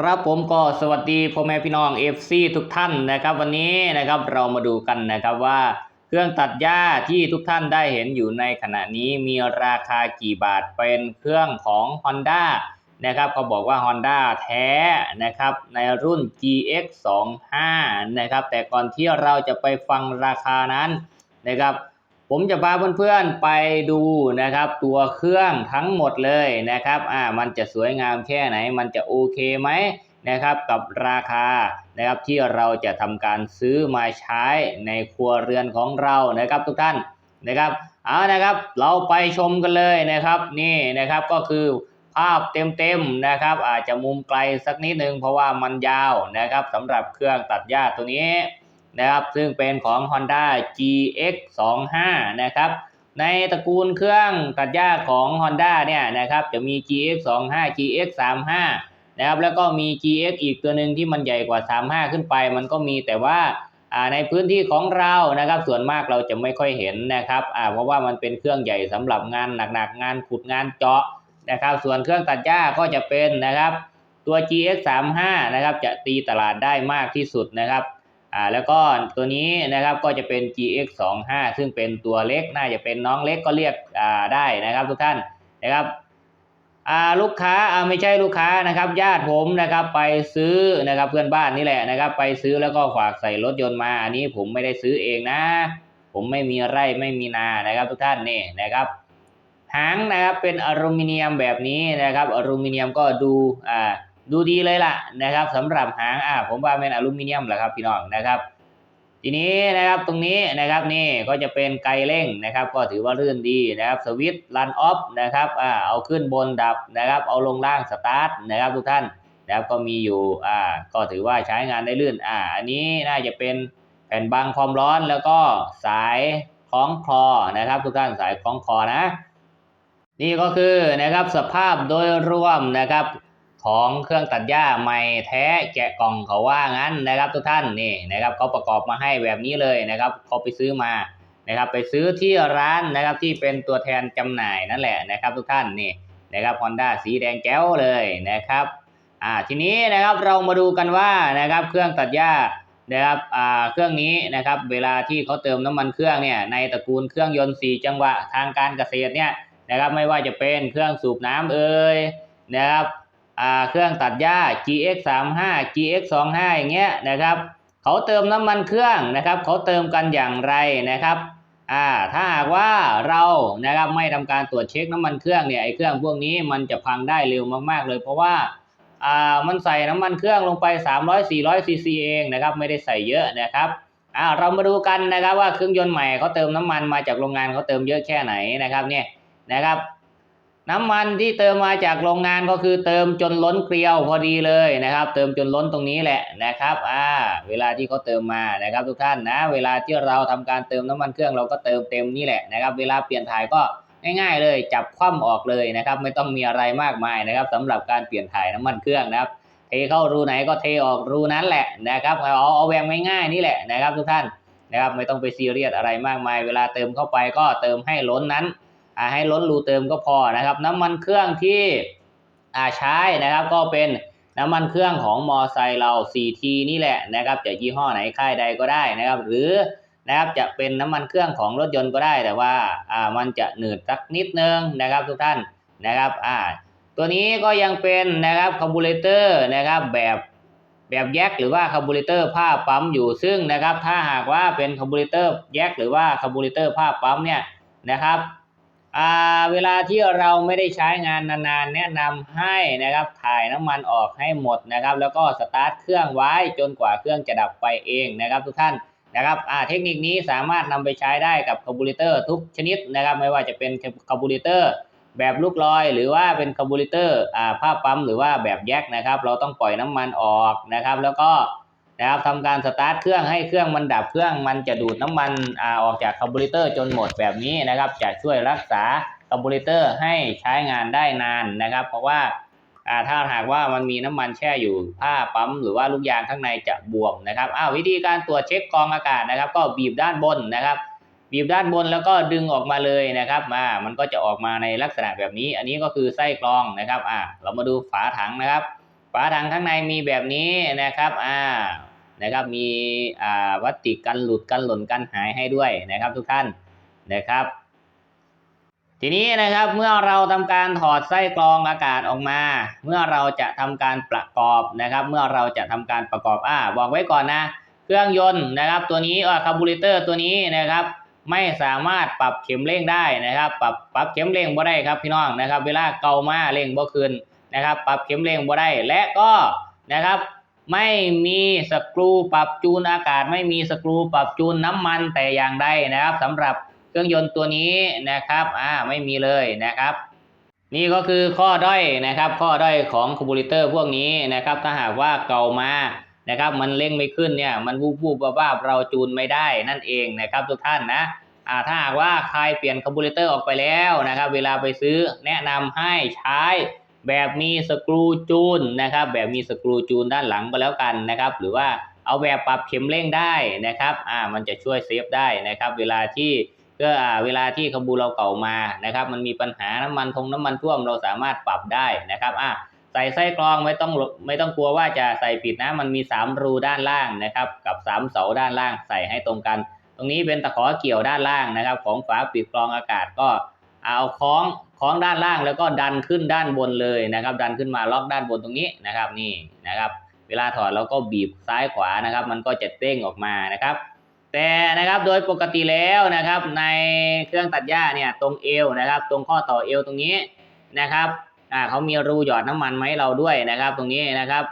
ครับผมก็สวัสดีพ่อแม่พี่น้องเอฟซีทุกท่านนะครับ วันนี้นะครับเรามาดูกันนะครับว่า เครื่องตัดหญ้าที่ทุกท่านได้เห็นอยู่ในขณะนี้มีราคากี่บาทเป็นเครื่องของ Honda นะครับเขาบอกว่า Honda แท้นะครับในรุ่น GX 2 5 นะครับแต่ก่อนที่เราจะไปฟังราคานั้นนะครับ ผมจะพาเพื่อนๆไปดูนะครับ ตัวเครื่องทั้งหมดเลยนะครับอ่ามันจะสวยงามแค่ไหน มันจะโอเคไหมนะครับกับราคานะครับที่เราจะทำการซื้อมาใช้ในครัวเรือนของเรานะครับทุกท่านนะครับเอานะครับเราไปชมกันเลยนะครับนี่นะครับก็คือภาพเต็มๆนะครับ อาจจะมุมไกลสักนิดนึงเพราะว่ามันยาวนะครับสำหรับเครื่องตัดหญ้าตัวนี้ นะครับ ซึ่งเป็นของ Honda GX 2 5 นะครับ ในตระกูลเครื่องตัดหญ้าของ Honda เนี่ยนะครับ จะมี GX 2 5 GX 3 5 นะครับ แล้วก็มี GX อีกตัวหนึ่งที่มันใหญ่กว่า 35 ขึ้นไป มันก็มีแต่ว่าในพื้นที่ของเรานะครับ ส่วนมากเราจะไม่ค่อยเห็นนะครับเพราะว่ามันเป็นเครื่องใหญ่สำหรับงานหนักๆ งานขุดงานเจาะนะครับ ส่วนเครื่องตัดหญ้าก็จะเป็นนะครับตัว GX 3 5 นะครับ จะตีตลาดได้มากที่สุดนะครับ อ่าแล้วก็ตัวนี้นะครับก็จะเป็น GX 2 5 ซึ่งเป็นตัวเล็กน่าจะเป็นน้องเล็กก็เรียกอ่าได้นะครับทุกท่านนะครับอ่าลูกค้าอ่าไม่ใช่ลูกค้านะครับญาติผมนะครับไปซื้อนะครับเพื่อนบ้านนี่แหละนะครับ ไปซื้อแล้วก็ฝากใส่รถยนต์มาอันนี้ผมไม่ได้ซื้อเองนะ ผมไม่มีไร่ไม่มีนานะครับทุกท่านนี่นะครับหางนะครับเป็นอลูมิเนียมแบบนี้นะครับอลูมิเนียมก็ดูอ่า ดูดีเลยล่ะนะครับสำหรับหางอ่าผมว่าเป็นอลูมิเนียมแหละครับพี่น้องนะครับ ทีนี้นะครับตรงนี้นะครับนี่ก็จะเป็นไกเร่งนะครับ ก็ถือว่าลื่นดีนะครับสวิตช์รันออฟนะครับอ่าเอาขึ้นบนดับนะครับ เอาลงล่างสตาร์ทนะครับทุกท่านนะครับก็มีอยู่อ่าก็ถือว่าใช้งานได้ลื่นอ่าอันนี้น่าจะเป็นแผ่นบังความร้อนแล้วก็สายคล้องคอนะครับ ทุกท่านสายคล้องคอนะ นี่ก็คือนะครับสภาพโดยรวมนะครับ ของเครื่องตัดหญ้าใหม่แท้แกะกล่องเขาว่างั้นนะครับทุกท่านนี่นะครับเขาประกอบมาให้แบบนี้เลยนะครับเขาไปซื้อมานะครับไปซื้อที่ร้านนะครับที่เป็นตัวแทนจำหน่ายนั่นแหละนะครับทุกท่านนี่นะครับ Honda สีแดงแก้วเลยนะครับอ่าทีนี้นะครับเรามาดูกันว่านะครับเครื่องตัดหญ้านะครับอ่าเครื่องนี้นะครับเวลาที่เขาเติมน้ำมันเครื่องเนี่ยในตระกูลเครื่องยนต์ 4 จังหวะทางการเกษตรเนี่ยนะครับไม่ว่าจะเป็นเครื่องสูบน้ำเอ่ยนะครับ เครื่องตัดหญ้า GX 3 5 GX 2 5อย่างเงี้ยนะครับเขาเติมน้ำมันเครื่องนะครับเขาเติมกันอย่างไรนะครับอ่าถ้าหากว่าเรานะครับไม่ทำการตรวจเช็คน้ำมันเครื่องเนี่ยไอ้เครื่องพวกนี้มันจะพังได้เร็วมากๆ เลย เพราะว่าอ่ามันใส่น้ำมันเครื่องลงไป 300 400ซีซีเองนะครับไม่ได้ใส่เยอะนะครับอ่าเรามาดูกันนะครับว่าเครื่องยนต์ใหม่เขาเติมน้ำมันมาจากโรงงานเขาเติมเยอะแค่ไหนนะครับเนี่ยนะครับ น้ำมันที่เติมมาจากโรงงานก็คือเติมจนล้นเกลียวพอดีเลยนะครับ เติมจนล้นตรงนี้แหละนะครับอ่าเวลาที่เขาเติมมานะครับ ทุกท่านนะ เวลาที่เราทำการเติมน้ำมันเครื่องเราก็เติมเต็มนี่แหละนะครับ เวลาเปลี่ยนถ่ายก็ง่ายๆ เลย จับคว่ำออกเลยนะครับ ไม่ต้องมีอะไรมากมายนะครับสำหรับการเปลี่ยนถ่ายน้ำมันเครื่องนะครับ เทเข้ารูไหนก็เทออกรูนั้นแหละนะครับเอาเอาแวงง่ายๆนี่แหละนะครับ ทุกท่านนะครับไม่ต้องไปซีเรียสอะไรมากมาย เวลาเติมเข้าไปก็เติมให้ล้นนั้น ให้ล้นรูเติมก็พอนะครับ น้ำมันเครื่องที่ใช้นะครับก็เป็นน้ำมันเครื่องของมอไซค์เรา 4T นี่แหละนะครับจะยี่ห้อไหนค่ายใดก็ได้นะครับ หรือนะครับจะเป็นน้ำมันเครื่องของรถยนต์ก็ได้ แต่ว่าอ่ามันจะหนืดสักนิดนึงนะครับทุกท่านนะครับอ่าตัวนี้ก็ยังเป็นนะครับคาร์บูเรเตอร์นะครับแบบแบบแยกหรือว่าคาร์บูเรเตอร์ผ้าปั๊มอยู่ซึ่งนะครับถ้าหากว่าเป็นคาร์บูเรเตอร์แยกหรือว่าคาร์บูเรเตอร์ผ้าปั๊มเนี่ยนะครับ เวลาที่เราไม่ได้ใช้งานนานๆ แนะนำให้นะครับถ่ายน้ำมันออกให้หมดนะครับ แล้วก็สตาร์ทเครื่องไว้จนกว่าเครื่องจะดับไปเองนะครับ ทุกท่านนะครับเทคนิคนี้สามารถนำไปใช้ได้กับคาร์บูเรเตอร์ทุกชนิดนะครับ ไม่ว่าจะเป็นคาร์บูเรเตอร์แบบลูกลอย หรือว่าเป็นคาร์บูเรเตอร์ผ้าปั๊มหรือว่าแบบแยกนะครับ เราต้องปล่อยน้ำมันออกนะครับ แล้วก็ นะครับทำการสตาร์ทเครื่องให้เครื่องมันดับเครื่องมันจะดูดน้ำมันอ่าออกจากคาร์บูเรเตอร์จนหมดแบบนี้นะครับ จะช่วยรักษาคาร์บูเรเตอร์ให้ใช้งานได้นานนะครับ เพราะว่าอ่าถ้าหากว่ามันมีน้ำมันแช่อยู่ผ้าปั๊มหรือว่าลูกยางข้างในจะบวมนะครับอ้าววิธีการตรวจเช็คกรองอากาศนะครับ ก็บีบด้านบนนะครับบีบด้านบนแล้วก็ดึงออกมาเลยนะครับมามันก็จะออกมาในลักษณะแบบนี้ อันนี้ก็คือไส้กรองนะครับอ่าเรามาดูฝาถังนะครับฝฝาถังข้างในมีแบบนี้นะครับอ่า นะครับมีวัตติกันหลุดกันหล่นกันหายให้ด้วยนะครับทุกท่านนะครับ ทีนี้นะครับเมื่อเราทำการถอดไส้กรองอากาศออกมา เมื่อเราจะทำการประกอบนะครับ เมื่อเราจะทำการประกอบอ่าบอกไว้ก่อนนะ เครื่องยนต์นะครับ ตัวนี้อ่าคาร์บูเรเตอร์ตัวนี้นะครับไม่สามารถปรับเข็มเร่งได้นะครับ ปรับปรับเข็มเร่งบ่ได้ครับพี่น้องนะครับ เวลาเกามาเร่งบ่คืนนะครับ ปรับเข็มเร่งบ่ได้และก็นะครับ ไม่มีสกรูปรับจูนอากาศ ไม่มีสกรูปรับจูนน้ำมันแต่อย่างใดนะครับสำหรับเครื่องยนต์ตัวนี้นะครับอ่าไม่มีเลยนะครับ นี่ก็คือข้อด้อยนะครับ ข้อด้อยของคาร์บูเรเตอร์พวกนี้นะครับ ถ้าหากว่าเก่ามานะครับ มันเร่งไม่ขึ้นเนี่ยมันวูบวูบว่าบเราจูนไม่ได้นั่นเองนะครับ ทุกท่านนะอ่าถ้าหากว่าใครเปลี่ยนคาร์บูเรเตอร์ออกไปแล้วนะครับ เวลาไปซื้อแนะนำให้ใช้ แบบมีสกรูจูนนะครับ แบบมีสกรูจูนด้านหลังก็แล้วกันนะครับ หรือว่าเอาแบบปรับเข็มเร่งได้นะครับ อ่า มันจะช่วยเซฟได้นะครับ เวลาที่ก็อ่าเวลาที่ขบูเราเก่ามานะครับ มันมีปัญหาน้ำมันทงน้ำมันท่วมเราสามารถปรับได้นะครับ อะใส่ไส้กรองไม่ต้องไม่ต้องกลัวว่าจะใส่ผิดนะ มันมี 3 รูด้านล่างนะครับ กับ 3 เสาด้านล่างใส่ให้ตรงกัน ตรงนี้เป็นตะขอเกี่ยวด้านล่างนะครับ ของฝาปิดกรองอากาศก็ เอาคล้องคล้องด้านล่างแล้วก็ดันขึ้นด้านบนเลยนะครับ ดันขึ้นมาล็อกด้านบนตรงนี้นะครับนี่นะครับ เวลาถอดเราก็บีบซ้ายขวานะครับ มันก็จะเด้งออกมานะครับ แต่นะครับโดยปกติแล้วนะครับ ในเครื่องตัดหญ้าเนี่ยตรงเอวนะครับ ตรงข้อต่อเอวตรงนี้นะครับอ่าเขามีรูหยอดน้ำมันไหมเราด้วยนะครับ ตรงนี้นะครับ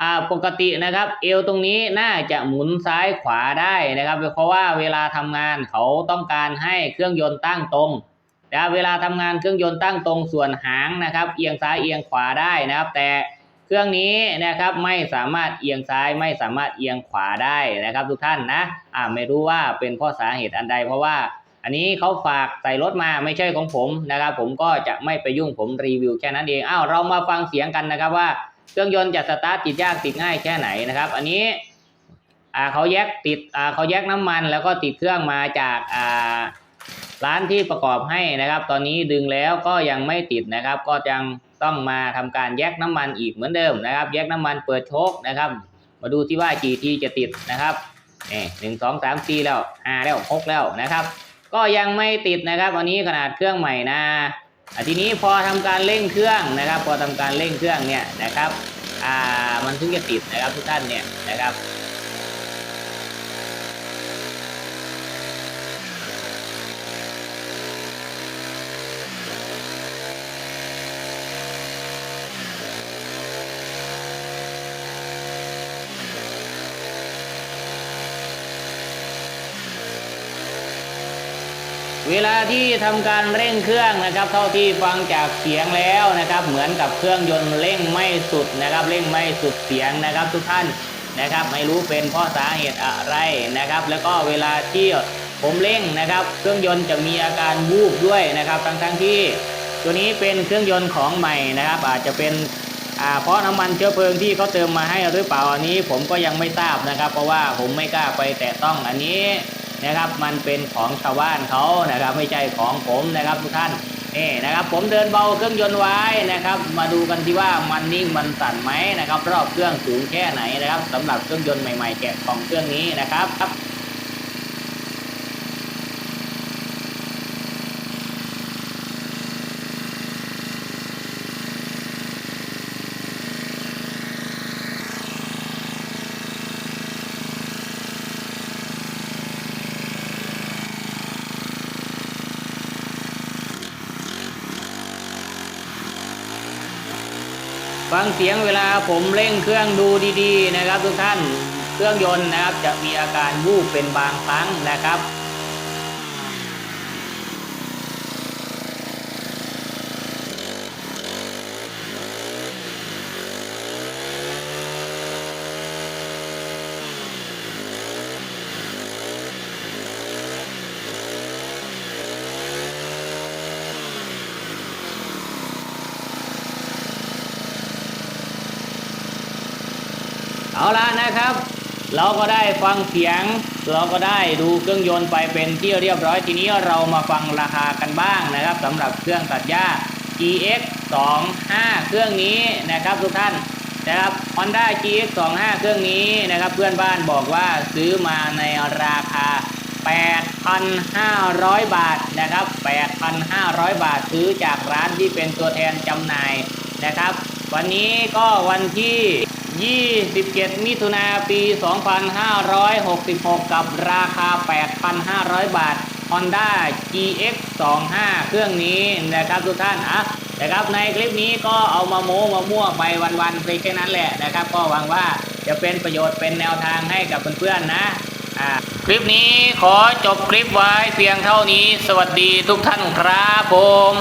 อ่าปกตินะครับ เอวตรงนี้น่าจะหมุนซ้ายขวาได้นะครับ เพราะว่าเวลาทำงานเขาต้องการให้เครื่องยนต์ตั้งตรง นะครับเวลาทำงานเครื่องยนต์ตั้งตรงส่วนหางนะครับ เอียงซ้ายเอียงขวาได้นะครับ แต่เครื่องนี้นะครับไม่สามารถเอียงซ้ายไม่สามารถเอียงขวาได้นะครับ ทุกท่านนะอ่าไม่รู้ว่าเป็นเพราะสาเหตุอันใด เพราะว่า อันนี้เขาฝากใส่รถมาไม่ใช่ของผมนะครับ ผมก็จะไม่ไปยุ่งผมรีวิวแค่นั้นเองอ้าวเรามาฟังเสียงกันนะครับว่าเครื่องยนต์จะสตาร์ทติดยากติดง่ายแค่ไหนนะครับ อันนี้อ่าเขาแยกติดอ่าเขาแยกน้ำมันแล้วก็ติดเครื่องมาจากอ่า ร้านที่ประกอบให้นะครับ ตอนนี้ดึงแล้วก็ยังไม่ติดนะครับ ก็ยังต้องมาทำการแยกน้ำมันอีกเหมือนเดิมนะครับ แยกน้ำมันเปิดโชคนะครับ มาดูที่ว่ากี่ทีจะติดนะครับนี่หนึ่งสองสามสี่แล้วห้าแล้วหกแล้วนะครับ ก็ยังไม่ติดนะครับอันนี้ขนาดเครื่องใหม่นะอะทีนี้พอทำการเร่งเครื่องนะครับ พอทำการเร่งเครื่องเนี่ยนะครับ อ่ามันถึงจะติดนะครับทุกท่านเนี่ยนะครับ เวลาที่ทำการเร่งเครื่องนะครับ เท่าที่ฟังจากเสียงแล้วนะครับ เหมือนกับเครื่องยนต์เร่งไม่สุดนะครับ เร่งไม่สุดเสียงนะครับ ทุกท่านนะครับ ไม่รู้เป็นเพราะสาเหตุอะไรนะครับ แล้วก็เวลาที่ผมเร่งนะครับ เครื่องยนต์จะมีอาการวูบด้วยนะครับทั้งทั้งๆที่ ตัวนี้เป็นเครื่องยนต์ของใหม่นะครับ อาจจะเป็นเพราะน้ำมันเชื้อเพลิงที่เขาเติมมาให้หรือเปล่าอันนี้ผมก็ยังไม่ทราบนะครับ เพราะว่าผมไม่กล้าไปแตะต้องอันนี้ นะครับ มันเป็นของชาวบ้านเขานะครับ ไม่ใช่ของผมนะครับทุกท่านนี่นะครับ ผมเดินเบาเครื่องยนต์ไว้นะครับ มาดูกันที่ว่ามันนิ่งมันสั่นไหมนะครับ รอบเครื่องสูงแค่ไหนนะครับสำหรับเครื่องยนต์ใหม่ ๆ แกะของเครื่องนี้นะครับ ฟังเสียงเวลาผมเร่งเครื่องดูดีๆนะครับทุกท่าน เครื่องยนต์นะครับจะมีอาการวูบเป็นบางครั้งนะครับ เอาละนะครับ เราก็ได้ฟังเสียง เราก็ได้ดูเครื่องยนต์ไปเป็นที่เรียบร้อยทีนี้เรามาฟังราคากันบ้างนะครับสำหรับเครื่องตัดหญ้า GX 25เครื่องนี้นะครับทุกท่านนะครับ Honda GX 25เครื่องนี้นะครับเพื่อนบ้านบอกว่าซื้อมาในราคา 8,500 บาทนะครับ 8,500 บาทซื้อจากร้านที่เป็นตัวแทนจำหน่ายนะครับ วันนี้ก็วันที่ 27 มิถุนาปี 2566 กับราคา 8,500 บาท Honda GX 25เครื่องนี้นะครับทุกท่านอะนะครับในคลิปนี้ก็เอามาโม้มามั่วไปวันๆไปแค่นั้นแหละนะครับ ก็หวังว่าจะเป็นประโยชน์เป็นแนวทางให้กับเพื่อนๆนะอ่าคลิปนี้ขอจบคลิปไว้เพียงเท่านี้ สวัสดีทุกท่านครับผม